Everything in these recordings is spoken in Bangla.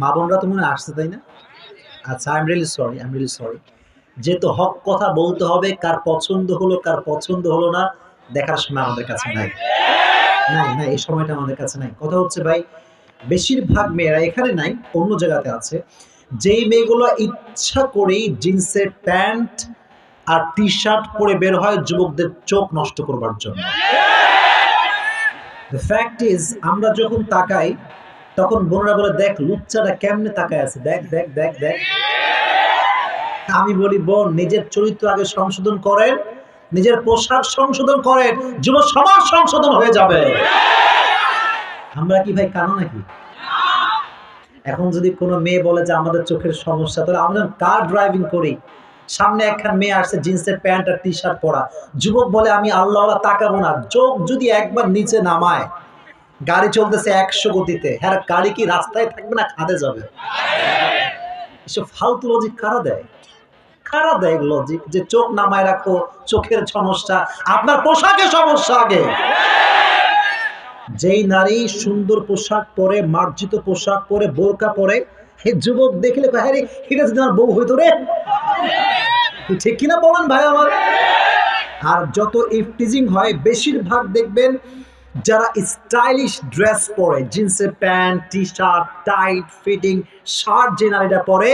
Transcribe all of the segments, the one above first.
মা বোনরা তো মনে আসছে, তাই না? আচ্ছা I am really sorry I am really sorry যেহেতু হক কথা বলতে হবে, কার পছন্দ হলো, কার পছন্দ হলো না, দেখার সময় আমাদের কাছে নাই। নাই না এই সময়টা আমাদের কাছে নাই। কথা হচ্ছে ভাই, বেশিরভাগ মেয়েরা এখানে নাই, অন্য জায়গাতে আছে। যেই মেয়েগুলো ইচ্ছা করেই জিন্সের প্যান্ট আর টি শার্ট পরে বের হয়, যুবকদের চোখ নষ্ট করবার জন্য। দ্য ফ্যাক্ট ইজ আমরা যখন তাকাই তখন বোনরা বলে, দেখ, লুচ্চাটা কেমনে তাকায় আছে? দেখ দেখ দেখ দেখ। আমি বলি, বোন, নিজের চরিত্র আগে সংশোধন করেন, নিজের পোশাক সংশোধন করেন, যুব সমাজ সংশোধন হয়ে যাবে। আমরা কি ভাই কানো নাকি? এখন যদি কোনো মেয়ে বলে যে, আমাদের চোখের সমস্যা তাহলে আমরা কার ড্রাইভিং করি, সামনে একখান মেয়ে আসছে, জিন্সের প্যান্ট আর টি শার্ট পরা, যুবক বলে, আমি আল্লাহ তাকাবো না। চোখ যদি একবার নিচে নামায় গাড়ি চলতেছে একশো গতিতে। হ্যাঁ গাড়ি কি রাস্তায় থাকবে না খাদে যাবে? এসব ফালতু লজিক কারা দেয়? কারা দেয় লজিক যে চোখ নামায় রাখো, চোখের সমস্যা, আপনার পোশাকের সমস্যা আগে। যেই নারী সুন্দর পোশাক পরে, মার্জিত পোশাক পরে, বোরকা পরে, হে যুবক দেখলে হ্যাঁ রে, এটা যদি আমার বউ হইতো রে। ঠিক কিনা বলেন ভাই আমার? আর যত ইফটিজিং হয়, বেশিরভাগ দেখবেন যারা স্টাইলিশ ড্রেস পরে জিন্সের pant T shirt tight fitting shirt যে নারীরা পরে,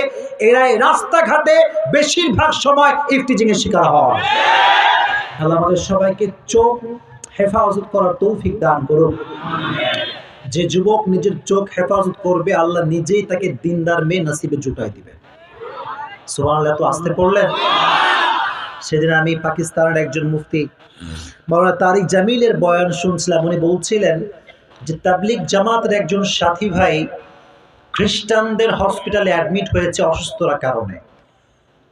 এরাই রাস্তাঘাটে বেশিরভাগ সময় ইফটিজিং এর শিকার হয়। আল্লাহ আমাদের সবাইকে চোখ হেফাজত করার তৌফিক দান করুন যে যুবক নিজের চোখ হেফাজত করবে, আল্লাহ নিজেই তাকে দিনদার মেয়ে নসিবে জুটাই দিবে সোহান এত আসতে পড়লেন? সেদিন আমি পাকিস্তানের একজন মুফতি মাওলানা তারিক জামিলের বয়ান শুনছিলাম। উনি বলছিলেন যে তাবলিক জামাতের একজন সাথী ভাই খ্রিস্টানদের হসপিটালে অ্যাডমিট হয়েছে অসুস্থতার কারণে।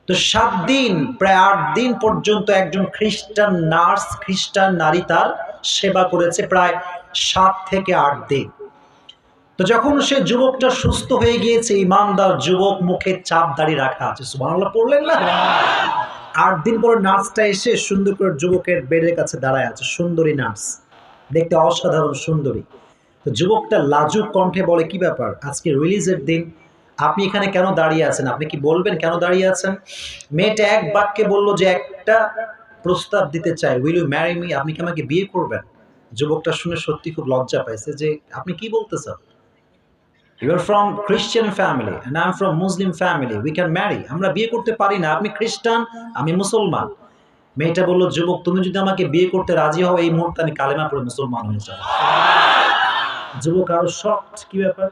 তো সাত দিন, প্রায় আট দিন পর্যন্ত একজন খ্রিস্টান নার্স, খ্রিস্টান নারী তার সেবা করেছে প্রায় সাত থেকে আট দিন। তো যখন সে যুবকটা সুস্থ হয়ে গিয়েছে, ইমানদার যুবক মুখে চাপ দাঁড়িয়ে রাখা আছে। সুবহানাল্লাহ, পড়লেন না? আট দিন পরে নার্সটা এসে সুন্দর করে যুবকের বেডের কাছে দাঁড়ায় আছে। সুন্দরী নার্স। দেখতে অসাধারণ সুন্দরী। তো যুবকটা লাজুক কণ্ঠে বলে, কি ব্যাপার? আজকে রিলিজের দিন। আপনি এখানে কেন দাঁড়িয়ে আছেন? আপনি কি বলবেন কেন দাঁড়িয়ে আছেন? মেয়েটা এক বাক্যে বলল যে, একটা প্রস্তাব দিতে চাই। উইল ইউ ম্যারি মি আপনি কি আমাকে বিয়ে করবেন? যুবকটা শুনে সত্যি খুব লজ্জা পাইছে যে, আপনি কি বলতেছেন you are from Christian family and I am from Muslim family we can marry আমরা বিয়ে করতে পারি না আপনি খ্রিস্টান আমি মুসলমান মেয়েটা বললো যুবক তুমি যদি আমাকে বিয়ে করতে রাজি হও এই মুহূর্তে আমি কালেমা পড়ে মুসলমান হয়ে যাবো যুবক আরো শক্ট কি ব্যাপার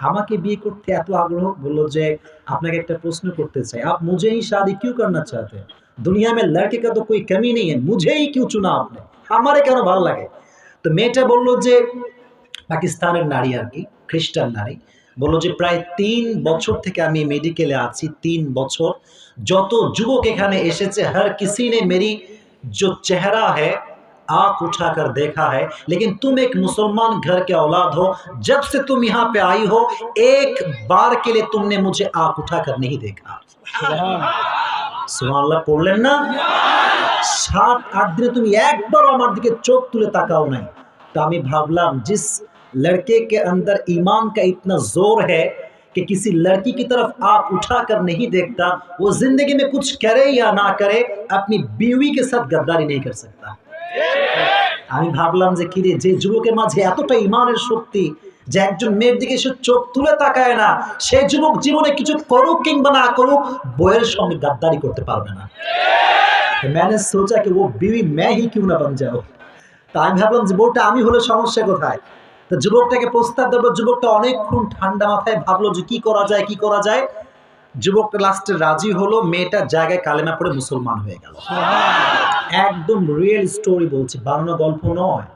আমাকে বিয়ে করতে এত আগ্রহ বললো যে আপনাকে একটা প্রশ্ন করতে চাই आप मुझे ही शादी क्यों करना चाहते हैं दुनिया में लड़के का तो कोई कमी नहीं है मुझे ही क्यों चुना आपने আমারে কেন ভালো লাগে তো মেয়েটা বললো যে পাকিস্তানের নারী আর কি খ্রিস্টান নারী বললো যে প্রায় তিন বছর থেকে আমি মেডিকেলে আছি তিন বছর যত যুবক এখানে এসেছে हर किसी ने मेरी जो चेहरा है आंख उठाकर देखा है लेकिन तुम एक मुसलमान घर के औलाद हो जब से तुम यहाँ पे आई हो एक बार के लिए तुमने मुझे आंख उठाकर नहीं देखा সুবহানাল্লাহ পড়লেন না সাত আট দিনে তুমি একবারও আমার দিকে চোখ তুলে তাকাও নাই तो আমি ভাবলাম जिस लड़के के अंदर ईमान का इतना जोर है कि किसी लड़की की तरफ आंख उठाकर नहीं देखता वो जिंदगी में कुछ करे या ना करे अपनी बीवी के साथ गद्दारी नहीं कर सकता আমি ভাবলাম যে কিরে যে যুবকের মাঝে এতটা ইমানের শক্তি যে একজন মেয়ের দিকে সে চোখ তুলে তাকায় না সেই যুবক জীবনে কিছু করুক কিংবা না করুক বইয়ের সঙ্গে গাদ্দারি করতে পারবে না मैंने सोचा कि वो बीवी मैं ही क्यों ना बन जाओ তা আমি ভাবলাম যে বউটা আমি হলে সমস্যা কোথায় তো যুবকটাকে প্রস্তাব দেবো যুবকটা অনেকক্ষণ ঠান্ডা মাথায় ভাবলো যে কি করা যায় কি করা যায়। যুবকটা লাস্টে রাজি হলো মেয়েটার জায়গায় কালেমা পড়ে মুসলমান হয়ে গেল। একদম রিয়েল স্টোরি বলছি বানানো গল্প নয়।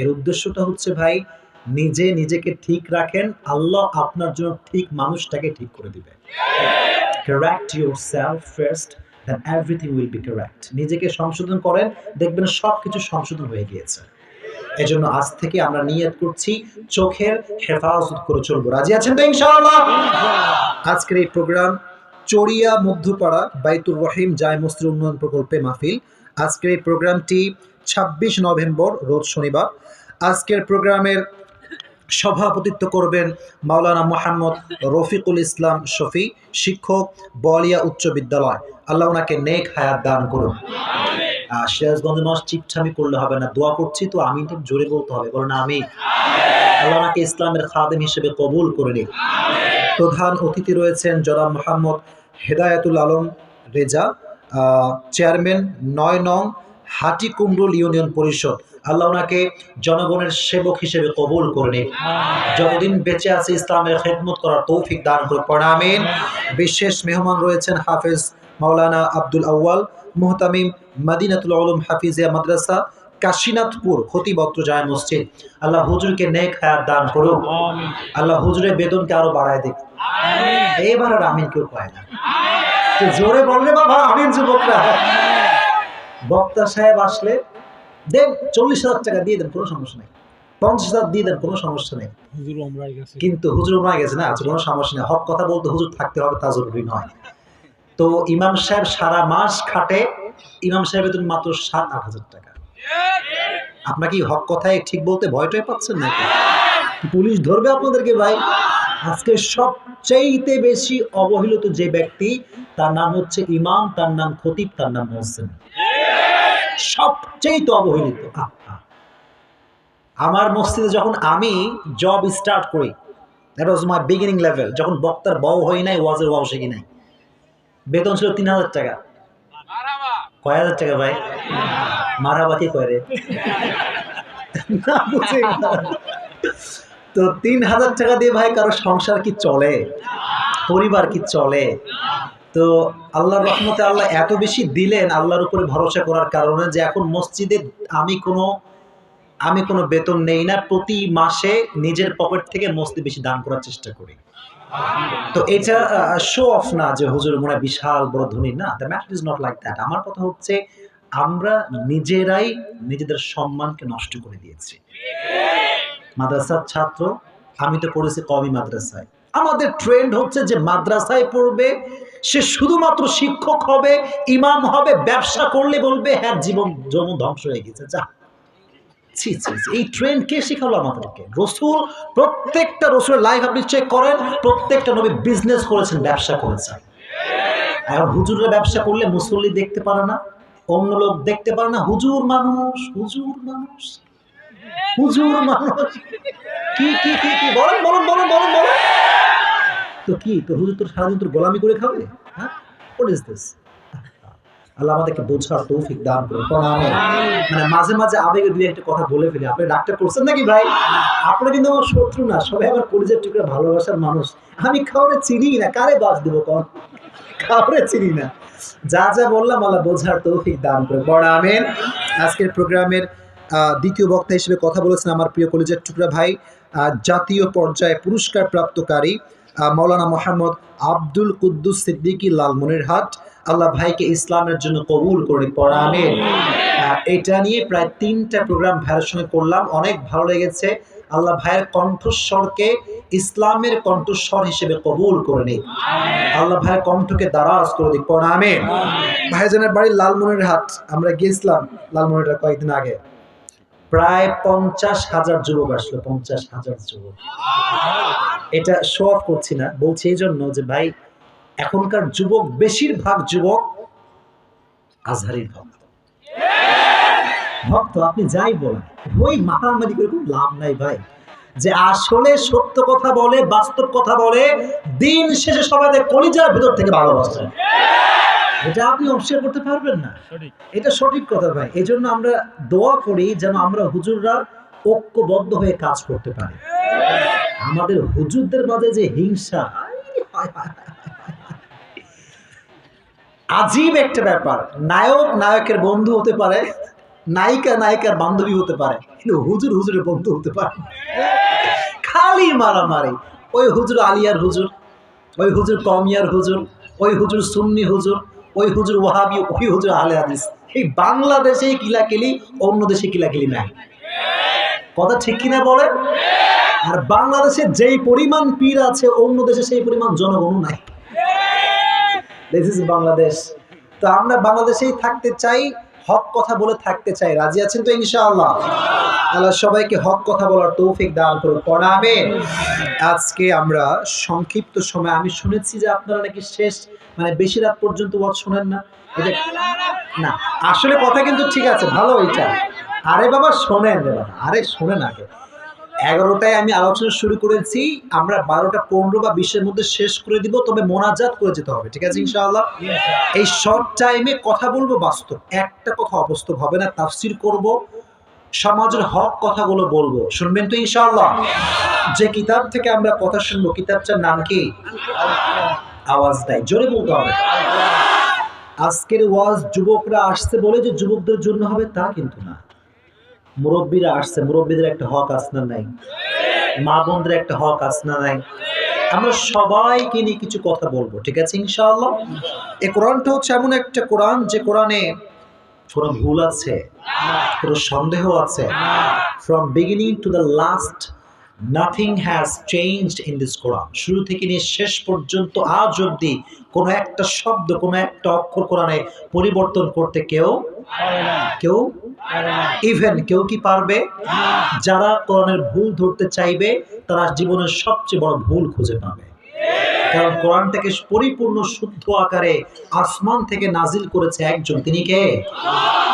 এর উদ্দেশ্যটা হচ্ছে ভাই নিজে নিজেকে ঠিক রাখেন আল্লাহ আপনার জন্য ঠিক মানুষটাকে ঠিক করে দিবে correct yourself first then everything will be correct. নিজেকে সংশোধন করেন দেখবেন সব কিছু সংশোধন হয়ে গিয়েছে। এজন্য আজ থেকে আমরা নিয়ত করছি, চোখের হেফাজত করে চলবো। রাজি আছেন তো ইনশাআল্লাহ? আজকের এই প্রোগ্রাম চড়িয়া মধ্যপাড়া বাইতুর রহিম জায় মসজিদ উন্নয়ন প্রকল্পে মাহফিল। আজকের এই প্রোগ্রামটি ছাব্বিশ নভেম্বর, রোজ শনিবার। আজকের প্রোগ্রামের সভাপতিত্ব করবেন মাওলানা মোহাম্মদ রফিকুল ইসলাম শফি, শিক্ষক, বলিয়া উচ্চ বিদ্যালয়। আল্লাহ ওনাকে নেক হায়াত দান করুন। আর সিরাজগঞ্জ মাস চিপছামি করলে হবে না। দোয়া করছি তো আমি জোরে বলতে হবে। আমি ইসলামের খাদেম হিসেবে কবুল করে প্রধান অতিথি রয়েছেন জনাব মোহাম্মদ হেদায়েতুল আলম রেজা চেয়ারম্যান নয় নং ইউনিয়ন পরিষদ। আল্লাহ ওনাকে জনগণের সেবক হিসেবে কবুল করে নিন যতদিন বেঁচে আছে ইসলামের খেদমত করার তৌফিক দান করে পড়ামেন বিশেষ মেহমান রয়েছেন হাফেজ মাওলানা আব্দুল আউয়াল মুহতামিম মাদিনাতুল আলম হাফিজিয়া মাদ্রাসা কাশীনাথপুর ক্ষতিবত্র যায় মসজিদ। আল্লাহ হুজুরকে নেক হায়াত দান করুক। আল্লাহ হুজুরের বেতনকে আরও বাড়ায় দিক। এইবার আর আমিন কেউ পায় না। জোরে বললে বাবা আমিন যুবকরা। বক্তা সাহেব আসলে দেন চল্লিশ হাজার টাকা দিয়ে দেন কোনো সমস্যা নেই। পঞ্চাশ হাজার দিয়ে দেন কোনো সমস্যা নেই। কিন্তু হুজুর মারা গেছে না কোনো সমস্যা নেই। হক কথা বলতে হুজুর থাকতে হবে তা জরুরি নয়। তো ইমাম সাহেব সারা মাস খাটে, ইমাম সাহেব বেতন মাত্র সাত, আট হাজার টাকা। আপনার কি হক কথায় ঠিক বলতে ভয় টয় পাচ্ছেন নাকি? পুলিশ ধরবে আপনাদেরকে ভাই। আজকে সবচাইতে বেশি অবহেলিত যে ব্যক্তি, তার নাম হচ্ছে ইমাম, তার নাম খতিব, তার নাম মোহসেন। সবচেয়ে তো অবহেলিত। আমার মসজিদে যখন আমি জব স্টার্ট করি that was my beginning level যখন বক্তার বউ হই নাই, ওয়াজের ওয়াও শিখি নাই। বেতন ছিল তিন হাজার টাকা। কয় হাজার টাকা ভাই? মারাবাকি করে। তো তিন হাজার টাকা দিয়ে ভাই কারও সংসার কি চলে? পরিবার কি চলে? তো আল্লাহর রহমতে আল্লাহ এত বেশি দিলেন আল্লাহর উপরে ভরসা করার কারণে যে এখন মসজিদে আমি কোনো আমি কোনো বেতন নেই না, প্রতি মাসে নিজের পকেট থেকে মসজিদে বেশি দান করার চেষ্টা করি। তো এটা শো অফ না যে হুজুর মনে বিশাল বড় ধনী। না the matter is not like that আমার কথা হচ্ছে, আমরা নিজেরাই নিজেদের সম্মানকে নষ্ট করে দিয়েছি। মাদ্রাসার ছাত্র, আমি তো পড়েছি কমই মাদ্রাসায়। আমাদের ট্রেন্ড হচ্ছে যে মাদ্রাসায় পড়বে, সে শুধুমাত্র শিক্ষক হবে, ইমাম হবে, ব্যবসা করলে বলবে হ্যাঁ জীবন যেমন ধ্বংস হয়ে গেছে, যা। ছি। এই ট্রেন্ড কে শিখালো আমাদেরকে? রসুল, প্রত্যেকটা রসুলের লাইফ আপনি চেক করেন, প্রত্যেকটা নবী বিজনেস করেছেন, ব্যবসা করেছেন। এখন হুজুররা ব্যবসা করলে মুসল্লি দেখতে পারে না, অন্য লোক দেখতে পারে না, হুজুর মানুষ হুজুর মানুষ হুজুর মানুষ। কি কি কি কি? বলেন বলেন বলেন বলেন বলেন। তো কি তোর হুজুর তোর সারাদিন তোর গোলামি করে খাবে? হ্যাঁ? হোয়াট দিস আল্লাহ আমাদেরকে বোঝার তৌফিক দান করুন। মানে মাঝে মাঝে আবেগে একটা কথা বলে ফেলি। আপনি ডাক্তার করছেন নাকি ভাই? কিন্তু আমার শত্রু না সবাই আমার কলিজার টুকরা ভালোবাসার মানুষ। আমি কাউরে চিনি না কারে বাস দেবো কন? কাউরে চিনি না। যা যা বললাম আল্লাহ বোঝার তৌফিক দান বড় আমেন। আজকের প্রোগ্রামের দ্বিতীয় বক্তা হিসেবে কথা বলেছেন আমার প্রিয় কলেজের টুকরা ভাই জাতীয় পর্যায়ে পুরস্কার প্রাপ্তকারী আহ, মাওলানা মোহাম্মদ আব্দুল কুদ্দুস সিদ্দিকী লালমনিরহাট। আল্লাহ ভাইকে ইসলামের জন্য কবুল করে পড়াবে এটা নিয়ে প্রায় তিনটা প্রোগ্রাম ভাইয়ের সঙ্গে করলাম, অনেক ভালো লেগেছে। আল্লাহ ভাইয়ের কণ্ঠস্বরকে ইসলামের কণ্ঠস্বর হিসেবে কবুল করে নিক। আল্লাহ ভাইয়ের কণ্ঠকে দারাজ করে দিক পড়ামে ভাইজানের বাড়ি লালমনিরহাট, আমরা গিয়েছিলাম লালমনিরহাট কয়েকদিন আগে। প্রায় পঞ্চাশ হাজার যুবক আসলো, পঞ্চাশ হাজার যুবক। এটা শো অফ করছি না, বলছি এই জন্য যে ভাই এখনকার যুবক বেশিরভাগ যুবক আজহারির ভক্ত। ভক্ত আপনি যাই বলেন। ওই মারামারি করে কোনো লাভ নাই ভাই। যে আসলে সত্য কথা বলে বাস্তব কথা বলে দিন শেষে সবাই কলিজার ভেতর থেকে ভালোবাসে। এটা আপনি অস্বীকার করতে পারবেন না। এটা সঠিক কথা ভাই। এই জন্য আমরা দোয়া করি যেন আমরা হুজুররা ঐক্যবদ্ধ হয়ে কাজ করতে পারি। আমাদের হুজুরদের মাঝে যে হিংসা আজীব একটা ব্যাপার। নায়ক, নায়কের বন্ধু হতে পারে, নায়িকা, নায়িকার বান্ধবী হতে পারে, কিন্তু হুজুর, হুজুরের বন্ধু হতে পারে। খালি মারামারি। ওই হুজুর আলিয়ার হুজুর, ওই হুজুর কমিয়ার হুজুর, ওই হুজুর সুন্নি হুজুর, ওই হুজুর ওয়াহাবি, ওই হুজুর আহলে হাদিস। এই বাংলাদেশে কিলাকিলি, অন্য দেশে কিলাকিলি নাই। কথা ঠিক কিনা বলেন? আর বাংলাদেশে যেই পরিমাণ পীর আছে, অন্য দেশে সেই পরিমাণ জনগণও নাই। দিস ইজ বাংলাদেশ তো আমরা বাংলাদেশেই থাকতে চাই, হক কথা বলে থাকতে চাই। রাজি আছেন তো ইনশাআল্লাহ? আল্লাহ সবাইকে হক কথা বলার তৌফিক দান করুন পড়াবে আজকে আমরা সংক্ষিপ্ত সময়, আমি শুনেছি যে আপনারা নাকি শেষ মানে বেশি রাত পর্যন্ত ওয়াজ শোনেন না। না, আসলে কথা কিন্তু ঠিক আছে, ভালো এটা। আরে বাবা, শোনেন আরে শোনেন আগে। এগারোটায় আমি আলোচনা শুরু করেছি। আমরা বারোটা পনেরো বা বিশের মধ্যে শেষ করে দিব তবে মোনাজাত করে যেতে হবে ঠিক আছে ইনশাআল্লাহ? এই শর্ট টাইমে কথা বলব বাস্তব একটা কথা অবাস্তব হবে না তাফসির করব সমাজের হক কথাগুলো বলব শুনবেন তো ইনশাআল্লাহ? যে কিতাব থেকে আমরা কথা শুনব কিতাবটার নাম কি? আওয়াজ দেয় জোরে বলতে হবে। আজকের ওয়াজ যুবকরা আসছে বলে যে যুবকদের জন্য হবে তা কিন্তু না। মুরব্বীরা আসছে, মুরব্বীদের একটা হক আসনা নাই? মা বোনদের একটা হক আসনা নাই? আমরা সবাইকে নিয়ে কিছু কথা বলব, ঠিক আছে ইনশাআল্লাহ? এই কোরআনটা হচ্ছে এমন একটা কোরআন, যে কোরআনে কোনো ভুল আছে, কোনো সন্দেহ আছে from beginning to the last nothing has changed in this কোরআন শুরু থেকে নিয়ে শেষ পর্যন্ত আজ অবধি কোনো একটা শব্দ, কোনো একটা অক্ষর কোরআনে পরিবর্তন করতে কেউ কেউ ইভেন কেউ কি পারবে? যারা কোরআনের ভুল ধরতে চাইবে, তারা জীবনের সবচেয়ে বড় ভুল খুঁজে পাবে। কারণ কোরআনটাকে পরিপূর্ণ শুদ্ধ আকারে আসমান থেকে নাজিল করেছে একজন। তিনি কে?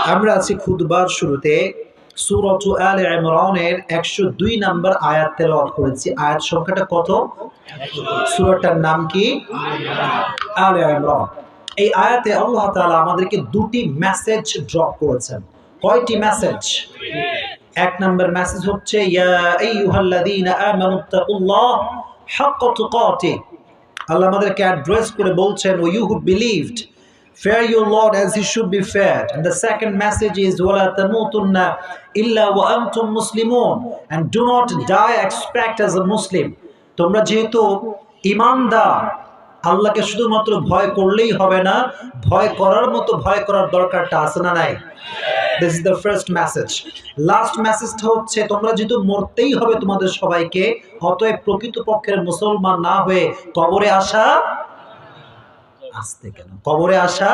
আমরা আছি খুদবার শুরুতে। সুরত আল ইমরানের একশো দুই নাম্বার আয়াত তেলাওয়াত করেছি। আয়াত সংখ্যাটা কত? সুরটার নাম কি? আল ইমরান। এই আয়াতে আল্লাহ তাআলা আমাদেরকে দুটি মেসেজ ড্রপ করেছেন। কয়টি মেসেজ এক নাম্বার মেসেজ হচ্ছে, ইয়া আইয়ুহাল্লাযীনা আমানুত্তাকুল্লাহ হাক্কা তুকাতিহ। আল্লাহ আমাদেরকে অ্যাড্রেস করে বলছেন O you who believed fear your lord, as he should be feared. And the second message is tamutunna illa wa antum muslimun. And do not die expect as a muslim. তোমরা যেহেতু ইমানদার, আল্লাহকে শুধুমাত্র ভয় করলেই হবে না, ভয় করার মতো ভয় করার দরকারটা আছে না নাই? This is the first message last মেসেজটা হচ্ছে, তোমরা যেহেতু মরতেই হবে তোমাদের সবাইকে, অতএব প্রকৃতপক্ষের মুসলমান না হয়ে কবরে আসা আসতে কেন? কবরে আসা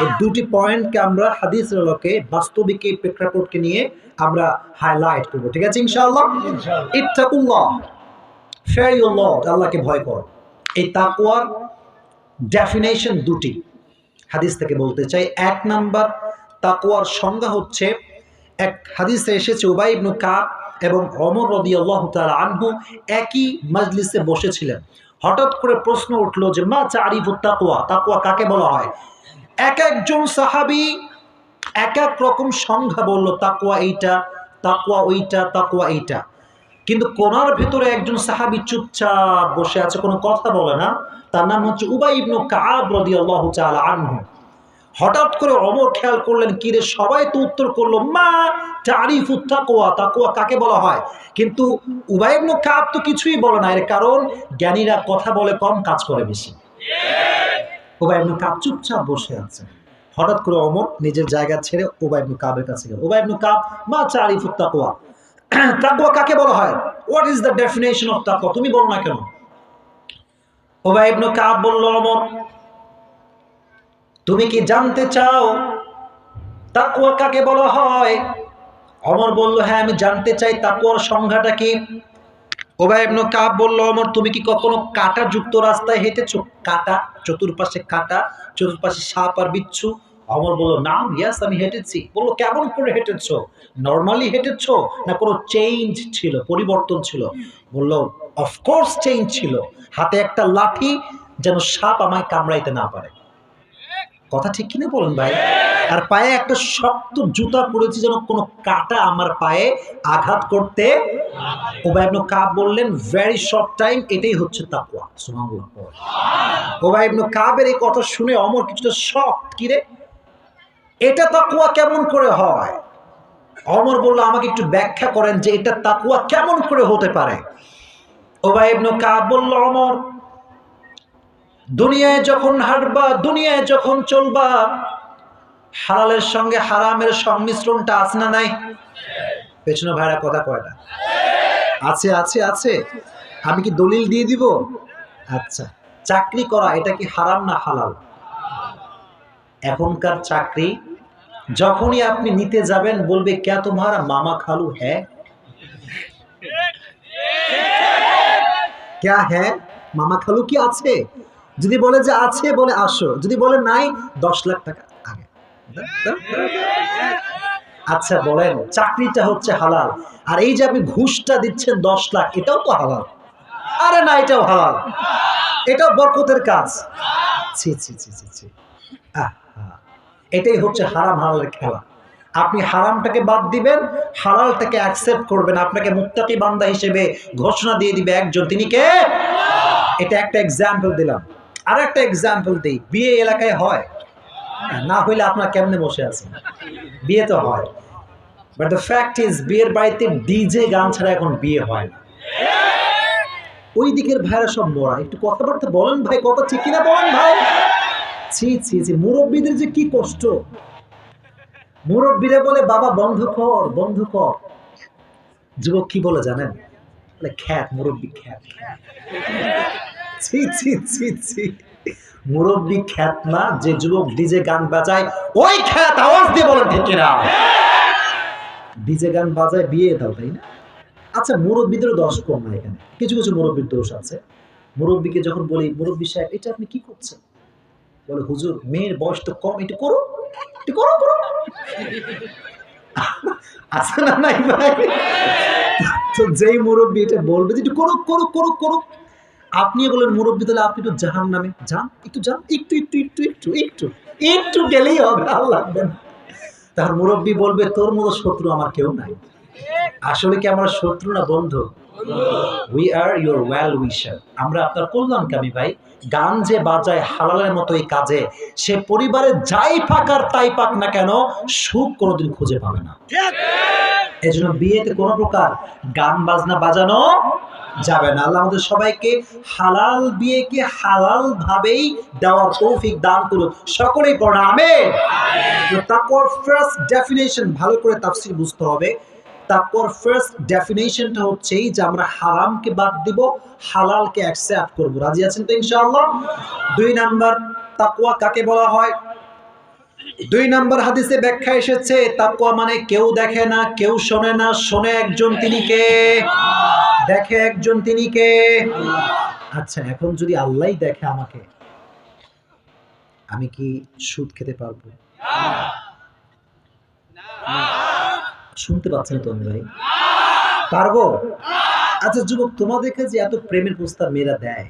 এই দুটি পয়েন্টকে আমরা হাদিসের লোকে বাস্তবিক এই প্রেক্ষাপটকে নিয়ে আমরা হাইলাইট করব। ঠিক আছে ইনশাআল্লাহ? ইত্তাকুল্লাহ। লর্ড আল্লাহকে ভয় করো। এই তাকুয়ার ডেফিনেশন দুটি। হাদিস থেকে বলতে চাই এক নাম্বার তাকুয়ার সংজ্ঞা হচ্ছে এক হাদিসে এসেছে উবাই ইবনু কাব এবং অমর রদি আল্লাহ তাআলা আনহু একই মজলিসে বসেছিলেন। হঠাৎ করে প্রশ্ন উঠল যে, মা চারিফ তাকুয়া তাকুয়া কাকে বলা হয়? এক একজন সাহাবি এক এক রকম সংজ্ঞা বলল তাকুয়া এইটা তাকুয়া ওইটা তাকুয়া এইটা। কিন্তু কোনার ভেতরে একজন সাহাবি চুপচাপ বসে আছে, কোনো কথা বলে না। তার নাম হচ্ছে উবাই ইবনু কাব রাদিয়াল্লাহু তাআলা আনহু। হঠাৎ করে অমর খেয়াল করলেন কিরে সবাই তো উত্তর করল, মা, তারিফু তাকওয়া তাকওয়া কাকে বলা হয়? কিন্তু উবাই ইবনু কাব তো কিছুই বলে না, এর কারণ জ্ঞানীরা কথা বলে কম, কাজ করে বেশি। উবাই ইবনু কাব চুপচাপ বসে আছে হঠাৎ করে অমর নিজের জায়গা ছেড়ে উবাই ইবনু কাবের কাছে গেল উবাই ইবনু কাব, মা, তারিফু তাকওয়া। তাকওয়া কাকে বলা হয়? What is the definition of তাকওয়া? তুমি বলো না কেন। উবাই ইবনু কাব বলল, অমর তুমি কি জানতে চাও? তাকুয়া কাকে বলা হয়? অমর বলল হ্যাঁ আমি জানতে চাই তাকুয়ার সংজ্ঞাটা কি? ওবাই ইবনু কাব বলল, অমর, তুমি কি কখনো কাটা যুক্ত রাস্তায় হেঁটেছো? কাটা, চতুর্পাশে কাটা, চতুর্পাশে সাপ আর বিচ্ছু। অমর বলল না ইয়াস, আমি হেঁটেছি। বলল, কেমন করে হেঁটেছো? নর্মালি হেঁটেছো না কোনো চেঞ্জ ছিল, পরিবর্তন ছিল? বলল অফকোর্স চেঞ্জ ছিল। হাতে একটা লাঠি যেন সাপ আমায় কামড়াইতে না পারে। কথা ঠিক কিনা বলুন ভাই? আর পায়ে একটা শক্ত জুতা পরেছি যেন কোনো কাটা আমার পায়ে আঘাত করতে ওবাই ইবনু কাব বললেন ভেরি শর্ট টাইম এটাই হচ্ছে সুবহানাল্লাহ। ওবাই ইবনু কাবের এই কথা শুনে অমর কিছুটা শক কি রে? এটা তাকওয়া কেমন করে হয়? অমর বলল, আমাকে একটু ব্যাখ্যা করেন যে এটা তাকওয়া কেমন করে হতে পারে? ওবাই ইবনু কাব বলল, অমর দুনিয়ায় যখন হাঁটবা, দুনিয়ায় যখন চলবা, হালালের সঙ্গে হারামের সংমিশ্রণটা আছে না নাই? পেছনে ভাইরা কথা কয়টা আছে আছে আছে। আমি কি দলিল দিয়ে দিব? আচ্ছা চাকরি করা, এটা কি হারাম না হালাল? এখনকার চাকরি, যখনই আপনি নিতে যাবেন, বলবে, ক্যা তোমার মামা খালু হ্যাঁ? ক্যা হ্যাঁ? মামা খালু কি আছে? যদি বলে যে আছে বলে আসো, যদি বলে নাই, দশ লাখ টাকা আগে। আচ্ছা বলেন, চাকরিটা হচ্ছে হালাল। আর এই যে আপনি ঘুষটা দিচ্ছেন দশ লাখ, এটাও তো হালাল। আরে না, এটাও হালাল। এটাও বরকতের কাজ। ছি ছি ছি ছি ছি। এটাই হচ্ছে হারাম হালালের খেলা। আপনি হারামটাকে বাদ দিবেন, হালালটাকে অ্যাকসেপ্ট করবেন। আপনাকে মুত্তাকি বান্দা হিসেবে ঘোষণা দিয়ে দিবে একজন। তিনি কে? এটা একটা এক্সাম্পল দিলাম। আর একটা এক্সাম্পল দিই। বিয়ে এলাকায় হয়? না হইলে আপনার কেমনে বসে আছেন? বিয়ে তো হয়। বাট দ্য ফ্যাক্ট ইজ বিয়ের বাড়িতে ডিজে গান ছাড়া এখন বিয়ে হয় না। ওই দিকের ভাইরা সব মরা। একটু কথাবার্তা বলেন ভাই, কথা ঠিক কিনা বলেন ভাই? ছি ছি ছি, মুরব্বীদের যে কি কষ্ট? মুরব্বীরা বলে, বাবা, বন্ধ কর বন্ধ কর। যুবক কি বলে জানেন? খ্যাত মুরব্বী খ্যাত। মুরব্বী খ্যাত না যে যুবক ডিজে গান বাজায়, ওই খ্যাত আওয়াজ দিয়ে বলেন ঠিক কিনা? ডিজে গান বাজায় বিয়ে দাও, তাই না? আচ্ছা মুরব্বীদেরও দোষ কম না এখানে। কিছু কিছু মুরব্বীর দোষ আছে। মুরব্বীকে যখন বলি, মুরব্বী সাহেব, এটা আপনি কি করছেন? বলে, হুজুর, মেয়ের বয়স তো কম, একটু করো একটু করো করো আছে না নাই ভাই? তো যেই মুরব্বী এটা বলবে যে, একটু করুক করুক করুক করুক। আপনি বলেন, মুরব্বী, তাহলে আপনি একটু জাহান নামে যান, একটু যান, একটু একটু একটু একটু একটু একটু গেলেই হবে, আর লাগবে না। তার মুরব্বী বলবে, তোর মতো শত্রু আমার কেউ নাই। আসলে কি আমার শত্রু না বন্ধু? We are your well wisher আমরা আপনার কল্যাণকামী ভাই। গান যে বাজায় হালালের মতো এই কাজে, সে পরিবারে যাই পাক আর তাই পাক না কেন, সুখ কোনোদিন খুঁজে পাবে না। এই জন্য বিয়েতে কোনো প্রকার গান বাজনা বাজানো যাবে না। আল্লাহ আমাদের সবাইকে হালাল বিয়েকে হালাল ভাবেই দেওয়ার তৌফিক দান করুক। সকলেই পড়া, আমেন। তাকওয়ার ফার্স্ট ডেফিনেশন ভালো করে তাফসীর বুঝতে হবে। তাকওয়ার ফার্স্ট ডেফিনেশনটা হচ্ছে এই যে আমরা হারামকে বাদ দিব হালালকে অ্যাকসেপ্ট করব। রাজি আছেন তো ইনশাআল্লাহ? দুই নাম্বার তাকওয়া কাকে বলা হয়? দুই নাম্বার হাদিসে ব্যাখ্যা এসেছে তাকওয়া মানে কেউ দেখে না কেউ শোনে না শোনে একজন তিনি কে? দেখে একজন তিনি কে? আচ্ছা এখন যদি আল্লাহই দেখে আমাকে আমি কি সুদ খেতে পারব? শুনতে পাচ্ছেন তো আমি ভাই? পারব? আচ্ছা যুবক, তোমাদেরকে যে এত প্রেমের প্রস্তাব মেয়েরা দেয়,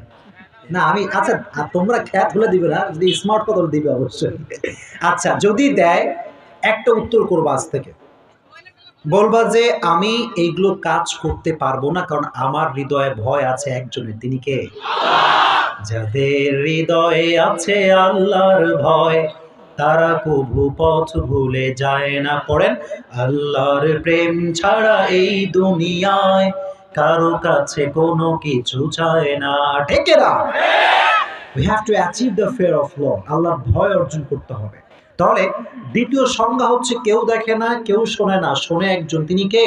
না, আমি আচ্ছা তোমরা খ্যাত হলে দিবে না, যদি স্মার্ট কথা দিবে অবশ্যই। আচ্ছা যদি দেয়, একটা উত্তর করব আজ থেকে। বলবা যে, আমি এইগুলো কাজ করতে পারব না, কারণ আমার হৃদয়ে ভয় আছে একজনের। তিনি কে? যাদের হৃদয়ে আছে আল্লাহর ভয় তারা কভু পথ ভুলে যায় না। পড়েন, আল্লাহর প্রেম ছাড়া এই দুনিয়ায় কারও কাছে কোনো কিছু চায় না। ঠেকে ঠেকেরা we have to achieve the fear of ল আল্লাহর ভয় অর্জন করতে হবে। তাহলে দ্বিতীয় সংজ্ঞা হচ্ছে, কেউ দেখে না, কেউ শোনে না। শোনে একজন, তিনি কে?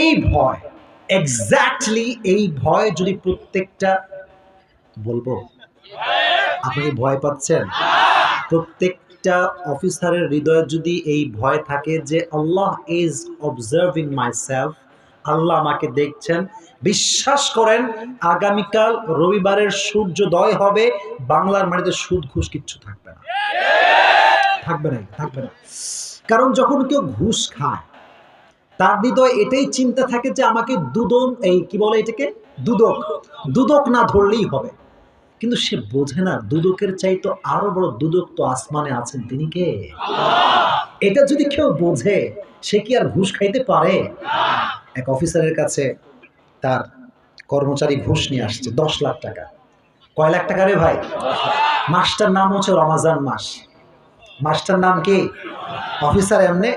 এই ভয় এক্স্যাক্টলি এই ভয় যদি প্রত্যেকটা বলব? আপনি ভয় পাচ্ছেন? প্রত্যেকটা অফিসারের হৃদয়ে যদি এই ভয় থাকে যে, Allah is observing my self Allah আমাকে দেখছেন, বিশ্বাস করেন, আগামীকাল রবিবারের সূর্যোদয় হবে, বাংলার মাটিতে সুদ ঘুষ কিচ্ছু থাকবে না। থাকবে না থাকবে না। কারণ যখন কেউ ঘুষ খায়, তার হৃদয় এটাই চিন্তা থাকে যে, আমাকে দুদন এই কি বলে এটাকে? দুদক। দুদক না ধরলেই হবে। কিন্তু সে বোঝে না, দুদকের চাই তো আরও বড় দুদক তো আসমানে আছেন তিনি কে? এটা যদি কেউ বোঝে, সে কি আর ঘুষ খাইতে পারে? এক অফিসারের কাছে তার কর্মচারী ঘুষ নিয়ে আসছে, দশ লাখ টাকা। কয় লাখ টাকা রে ভাই? মাসটার নাম হচ্ছে রমাজান মাস। মাসটার নাম কি? অফিসার এমনি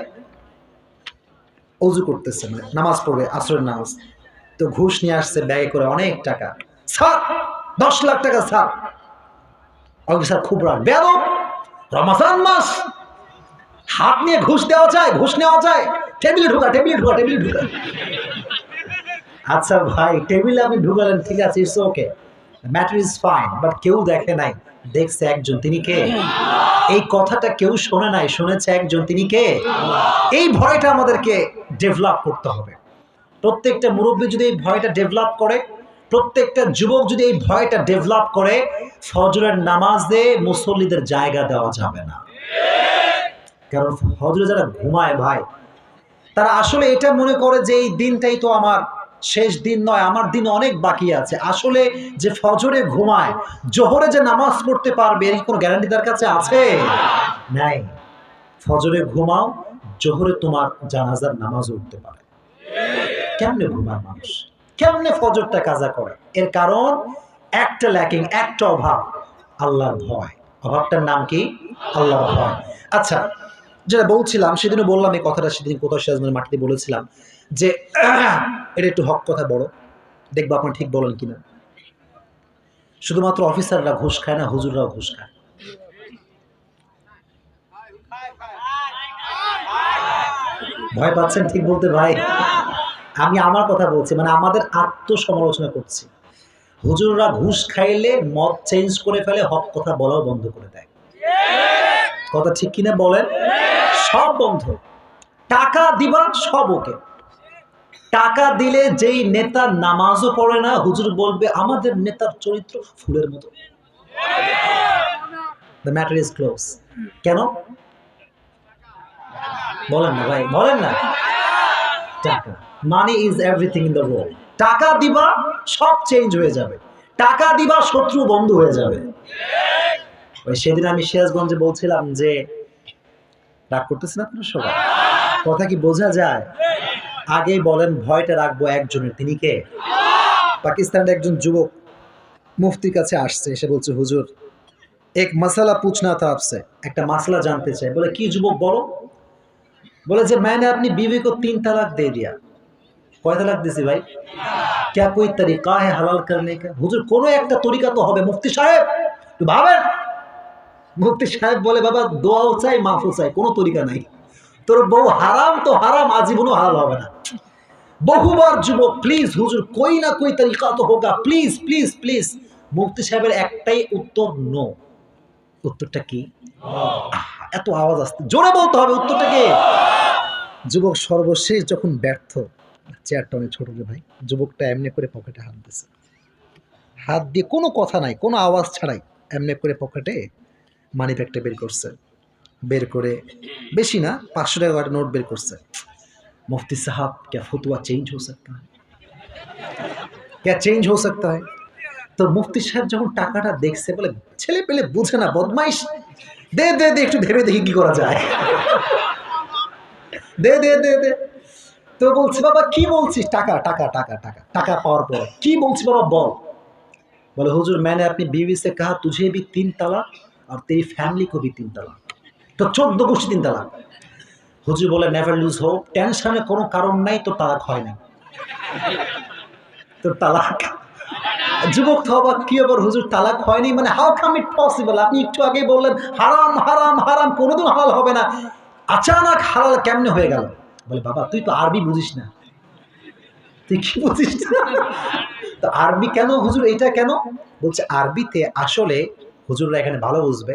অজু করতেছে মানে নামাজ পড়বে, আসরের নামাজ। তো ঘুষ নিয়ে আসছে ব্যাগে করে অনেক টাকা। স্যার! দশ লাখ টাকা স্যার। অফিসার খুব রাগ। বেদ রমাজান মাস! হাত নিয়ে ঘুষ দেওয়া যায়, ঘুষ নেওয়া যায়। টেবিলে ঢুকা টেবিলে ঢুকা টেবিলে ঢুকা। আচ্ছা ভাই, টেবিলে আপনি ঢুকালেন, ঠিক আছে it's okay matter is fine but কেউ দেখে নাই, দেখছে একজন। তিনি কে? এই কথাটা কেউ শোনে নাই, শুনেছে একজন। তিনি কে? এই ভয়টা আমাদেরকে ডেভেলপ করতে হবে। প্রত্যেকটা মুরব্বী যদি এই ভয়টা ডেভেলপ করে প্রত্যেকটা যুবক যদি এই ভয়টা ডেভেলপ করে, ফজরের নামাজ নামাজে মুসল্লিদের জায়গা দেওয়া যাবে না। কারণ ফজরে যারা ঘুমায় ভাই, তারা আসলে এটা মনে করে যে এই দিনটাই তো আমার শেষ দিন নয়, আমার দিন অনেক বাকি আছে। আসলে যে ফজরে ঘুমায়, জোহরে যে নামাজ পড়তে পারবে এর কোনো গ্যারান্টি তার কাছে আছে? নাই। ফজরে ঘুমাও, জোহরে তোমার জানাজার নামাজ উঠতে পারে। কেমনে ঘুমায় মানুষ? কেমনে ফজরটা কাজা করে? এর কারণ একটা ল্যাকিং একটা অভাব, আল্লাহর ভয়। অভাবটার নাম কি? আল্লাহর ভয়। আচ্ছা যেটা বলছিলাম, সেদিনও বললাম, এই কথাটা সেদিন কোথাও সিরাজগঞ্জের মাটিতে বলেছিলাম, যে এটা একটু হক কথা বড়। দেখব আপনি ঠিক বলেন কিনা। শুধুমাত্র অফিসাররা ঘুষ খায় না, হুজুররাও ঘুষ খায়। ভয় পাচ্ছেন ঠিক বলতে ভাই? আমি আমার কথা বলছি মানে আমাদের আত্মসমালোচনা করছি। হুজুররা ঘুষ খাইলে মদ চেঞ্জ করে ফেলে, হক কথা বলাও বন্ধ করে দেয়। কথা ঠিক কিনা বলেন? সব বন্ধ। টাকা দিবা, সব ওকে। টাকা দিলে যেই নেতা নামাজও পড়ে না, হুজুর বলবে, আমাদের নেতার চরিত্র ফুলের মতো। দ্য কেন? বলেন না ভাই, বলেন না। টাকা money is everything in the world টাকা দিবা, সব চেঞ্জ হয়ে যাবে। টাকা দিবা, শত্রু বন্ধু হয়ে যাবে। ওই সেদিন আমি সিরাজগঞ্জে বলছিলাম যে, রাগ করতেছেন আপনার সবাই? কথা কি বোঝা যায়? আগেই বলেন, ভয়টা রাখব একজনের। তিনি কে? পাকিস্তানের একজন যুবক মুফতির কাছে আসছে। এসে বলছে, হুজুর, এক মশালা পুছনা থা আপসে একটা মাসলা জানতে চাই। বলে, কি যুবক বলো? बोले जब मैंने अपनी बीवी को तीन तलाक दे दिया কয় তালাক দিছি ভাই क्या कोई तरीका है हलाल करने का হুজুর কোনো একটা তরিকা তো হবে মুফতি সাহেব একটু ভাবেন মুফতি সাহেব বলে বাবা দোয়াও চাই মাফও চাই কোনো তরিকা নাই তোর বউ হারাম তো হারাম আজীবনও হালাল হবে না বহুবার যুবক প্লিজ হুজুর কই না কই তরিকা তো হোগা প্লিজ প্লিজ প্লিজ মুফতি সাহেবের একটাই উত্তর নো উত্তরটা কি আহা, এত আওয়াজ আসতে জোরে বলতে হবে উত্তরটা কি যুবক সর্বশেষ যখন ব্যর্থ চেয়ারটা অনেক ছোট রে ভাই যুবকটা এমনি করে পকেটে হাত দিছে হাত দিয়ে কোনো কথা নাই কোনো আওয়াজ ছাড়াই এমনি করে পকেটে মানি ব্যাগটা বের করছে বের করে বেশি না পাঁচশো টাকা একটা নোট বের করছে मुफ्ती साहब क्या फतवा चेंज हो सकता है क्या चेंज हो सकता है তো মুফতি সাহেব যখন টাকাটা দেখছে বলে, ছেলে পেলে বুঝে না, বদমাইশ। দে দে দে, একটু ভেবে দেখি কি করা যায়। দে দে দে দে। তো বলছি, বাবা, কি বলছিস? টাকা টাকা টাকা টাকা টাকা পাওয়ার পর। কি বলছি বাবা, বল। বলে, হুজুর, ম্যানে আপনি বিবি সে কাহা তুঝে বি তিন তালা আর তেরি ফ্যামিলি কো বি তিন তালা তো চোদ্দ গোষ্ঠী তিন তালা হুজুর বলে নেভার লুজ হোক টেনশনে কোনো কারণ নাই তো তালাক হয় না তো তালাক যুবক তো কি আবার হুজুর তালাক হয়নি? মানে হাউ কাম ইট পসিবল আপনি একটু আগে বললেন, হারাম হারাম হারাম, কোনোদিন হালাল হবে না। আচানক হালাল কেমনে হয়ে গেল? বলে, বাবা, তুই তো আরবি বুঝিস না। তুই কি বুঝিস না? তো আরবি কেন হুজুর, এইটা কেন? বলছে, আরবিতে আসলে হুজুররা এখানে ভালো বুঝবে।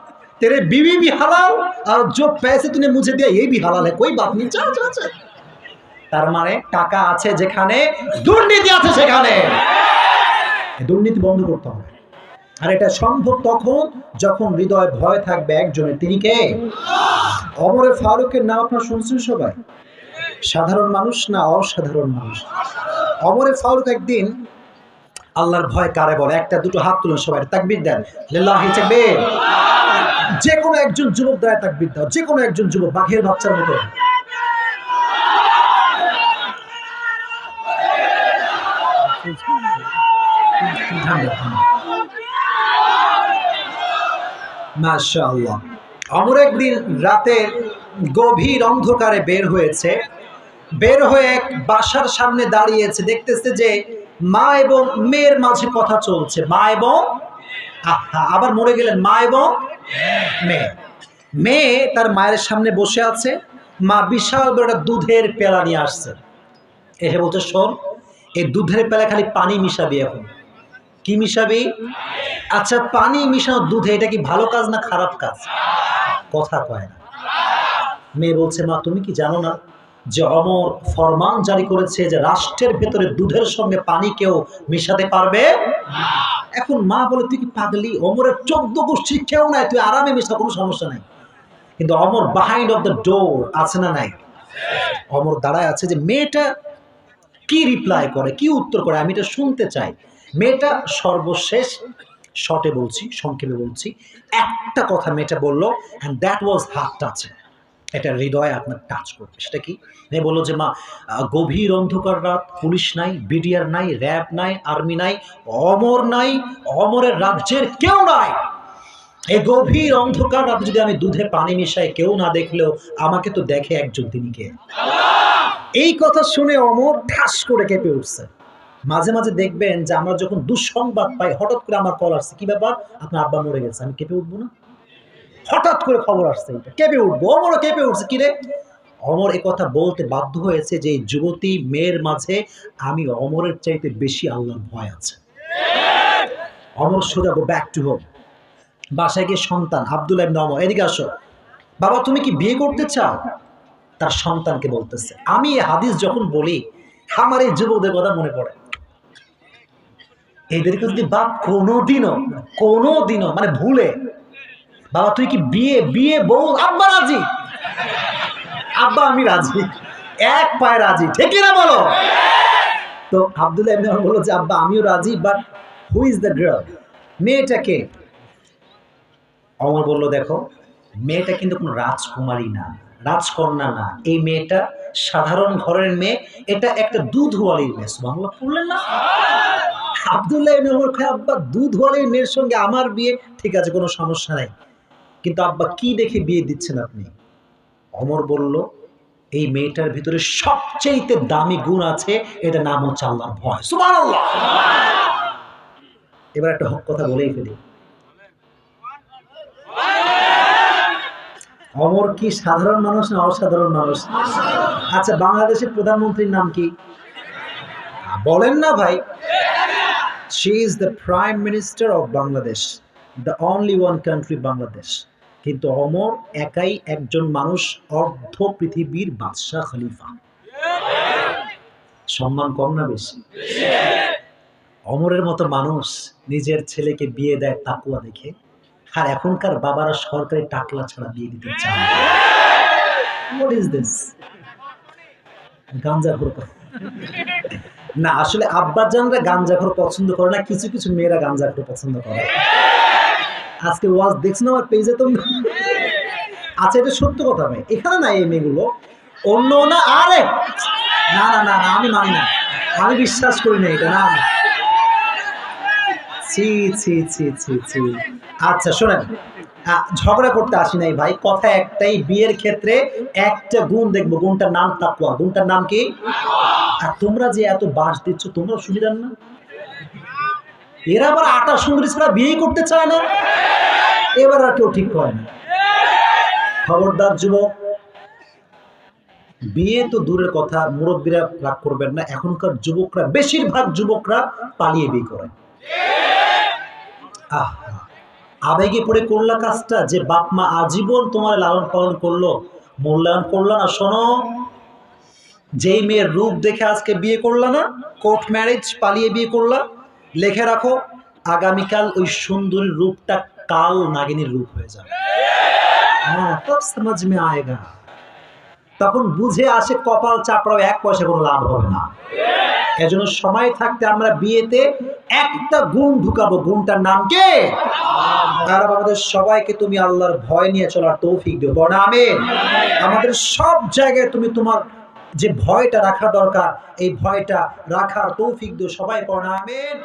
तेरे बीवी भी हलाल और जो पैसे तूने मुझे दिया ये भी हलाल है कोई बात नहीं चल चल चल তার মানে টাকা আছে যেখানে দুর্নীতি আছে সেখানে এই দুর্নীতি বন্ধ করতে হবে আর এটা সম্ভব তখন যখন হৃদয় ভয় থাকবে একজনের তিনি কে অমরে ফারুকের নাম আপনার শুনছেন সবাই সাধারণ মানুষ না অসাধারণ মানুষ অমরে ফারুক একদিন আল্লাহর ভয় কারে বলে একটা দুটো হাত তুলুন সবাই তাকবির দেন লিল্লাহি তাকবীর যে কোনো একজন যুবক দ্বারা তাকবির দাও যে কোনো একজন যুবক, বাঘের বাচ্চার মতো। মাশাআল্লাহ। অমর একদিন গভীর অন্ধকারে বের হয়েছে। বের হয়ে এক বাসার সামনে দাঁড়িয়েছে, দেখতেছে যে মা এবং মেয়ের মাঝে কথা চলছে। মা এবং আবার মরে গেলেন মা এবং মেয়ে। মেয়ে তার মায়ের সামনে বসে আছে, মা বিশাল বড় একটা দুধের পেলা নিয়ে আসছে। এসে বলছে, শোন, এই দুধের পেলা খালি পানি মিশাবি এখন। কি মিশাবি? আচ্ছা পানি মিশানো দুধে এটা কি ভালো কাজ না খারাপ কাজ? কথা কয় না। মেয়ে বলছে, মা, তুমি কি জানো না যে অমর ফরমান জারি করেছে যে রাষ্ট্রের ভেতরে দুধের সঙ্গে পানি কেউ মিশাতে পারবে? এখন মা বলে, তুই কি পাগলি? অমরের চোদ্দ গোষ্ঠী কেউ নাই, তুই আরামে মিশা, কোনো সমস্যা নাই। কিন্তু Omar behind of the door আছে না নাই? অমর দাঁড়ায় আছে যে, মেয়েটা কি রিপ্লাই করে, কি উত্তর করে? আমি এটা শুনতে চাই। মেয়েটা সর্বশেষ শর্টে বলছি, সংক্ষেপে বলছি, একটা কথা মেয়েটা বলল and that was heart touch এটা হৃদয়ে আপনার টাচ করবে। সেটা কি? মেয়ে বলল যে, মা, গভীর অন্ধকার রাত, পুলিশ নাই, বিডিআর নাই, র্যাব নাই, আর্মি নাই, অমর নাই, অমরের রাজ্যের কেউ নাই। এই গভীর অন্ধকার রাত যদি আমি দুধে পানি মিশাই, কেউ না দেখলেও আমাকে তো দেখে একজন তিনি কে? এই কথা শুনে অমর ঠাস করে কেঁপে উঠছে। মাঝে মাঝে দেখবেন যে, আমরা যখন দুঃসংবাদ পাই, হঠাৎ করে আমার কল আসছে। কি ব্যাপার? আপনার আব্বা মরে গেছে, আমি কেঁপে উঠবো না? হঠাৎ করে খবর আসছে কেঁপে উঠবো। অমরও কেঁপে উঠছে, কি রে? অমর কথা বলতে বাধ্য হয়েছে যে যুবতী মেয়ের মাঝে আমি অমরের চাইতে বেশি আল্লাহর ভয় আছে। অমর সোজা গো ব্যাক টু হোম বাসায় গিয়ে সন্তান আব্দুল ইবনে অমর এদিকে আসো। বাবা, তুমি কি বিয়ে করতে চাও? তার সন্তানকে বলতেছে। আমি এই হাদিস যখন বলি, আমার এই যুবকদের কথা মনে পড়ে। এদেরকে যদি বাপ কোনোদিনও কোনোদিনও মানে ভুলে বাবা, তুই কি বিয়ে বিয়ে বউ? আব্বা রাজি? আব্বা, আমি রাজি। এক পায়ে রাজি। ঠিক না বলো? তো আবদুল্লাহ ইবনে বলল যে, আব্বা, আমিও রাজি but who is the girl মেয়েটাকে অমর বলল, দেখো, মেয়েটা কিন্তু কোনো রাজকুমারী না, রাজকন্যা না। এই মেয়েটা সাধারণ ঘরের মেয়ে, এটা একটা দুধওয়ালির মেয়ে। বাংলা পড়লেন না? আবদুল্লাহ ইবনে ওমর কয়, আব্বা, দুধওয়ালির মেয়ের সঙ্গে আমার বিয়ে, ঠিক আছে, কোনো সমস্যা নাই। কিন্তু আব্বা কি দেখে বিয়ে দিচ্ছেন আপনি? অমর বলল, এই মেয়েটার ভিতরে সবচেয়ে দামি গুণ আছে, এটা নাম হচ্ছে আল্লাহর ভয়। সুবহানাল্লাহ! এবার একটা হক কথা বলেই ফেলি। অমর কি সাধারণ মানুষ না অসাধারণ মানুষ? আচ্ছা বাংলাদেশের প্রধানমন্ত্রীর নাম কি? বলেন না ভাই। She is the prime minister of Bangladesh the only one country Bangladesh কিন্তু অমর একাই একজন মানুষ, অর্ধ পৃথিবীর বাদশাহ খলিফা। সম্মান কম না বেশি? অমরের মতো মানুষ নিজের ছেলেকে বিয়ে দেয় তাকুয়া দেখে, আর এখনকার বাবারা সরকারি টাকলা ছাড়া বিয়ে দিতে চায় হোয়াট ইজ দিস গাঞ্জাখোর। না, আসলে আব্বাজানরা গাঞ্জাখোর পছন্দ করে না, কিছু কিছু মেয়েরা গাঞ্জাখোর পছন্দ করে। আজকে ওয়াজ দেখছ না আমার পেজে তো? আচ্ছা এটা সত্য কথা ভাই। এখানে না এই মেয়েগুলো? অন্য না, আরে! না না না আমি মানি না। আমি বিশ্বাস করি না এটা, না ছি ছি ছি ছি ছি। আচ্ছা শোনেন। ঝগড়া করতে আসি নাই ভাই। কথা একটাই, বিয়ের ক্ষেত্রে একটা গুণ দেখব। গুণটার নাম তাকুয়া গুণটার নাম কি? আর তোমরা যে এত বাস দিচ্ছ তোমরা সুবিধার না? এরা আবার আটা সুন্দরী ছাড়া বিয়ে করতে চায় না। এবার আর কেউ ঠিক হয় না। খবরদার যুবক, বিয়ে তো দূরের কথা, মুরব্বীরা রাগ করবেন না। এখনকার যুবকরা, বেশিরভাগ যুবকরা পালিয়ে বিয়ে করে। আবেগে পড়ে করলা কাজটা যে বাপ মা আজীবন তোমার লালন পালন করল, মূল্যায়ন করল না। শোনো, যেই মেয়ের রূপ দেখে আজকে বিয়ে করলা না, কোর্ট ম্যারেজ পালিয়ে বিয়ে করলা লেখে রাখো, আগামীকাল ওই সুন্দরী রূপটা কাল নাগিনীর রূপ হয়ে যাবে। হ্যাঁ তব সমাজ মে আয়েগা। তখন বুঝে আসে কপাল চাপড়াও, এক পয়সা কোনো লাভ হবে না। এজন্য সময় থাকতে আমরা বিয়েতে একটা গুণ ঢুকাবো। গুণটার নাম কে? আর আমাদের সবাইকে তুমি আল্লাহর ভয় নিয়ে চলার তৌফিক দিও। বড় আমিন। আমাদের সব জায়গায় তুমি তোমার যে ভয়টা রাখা দরকার, এই ভয়টা রাখার তৌফিক দিও। সবাই পড়া আমিন।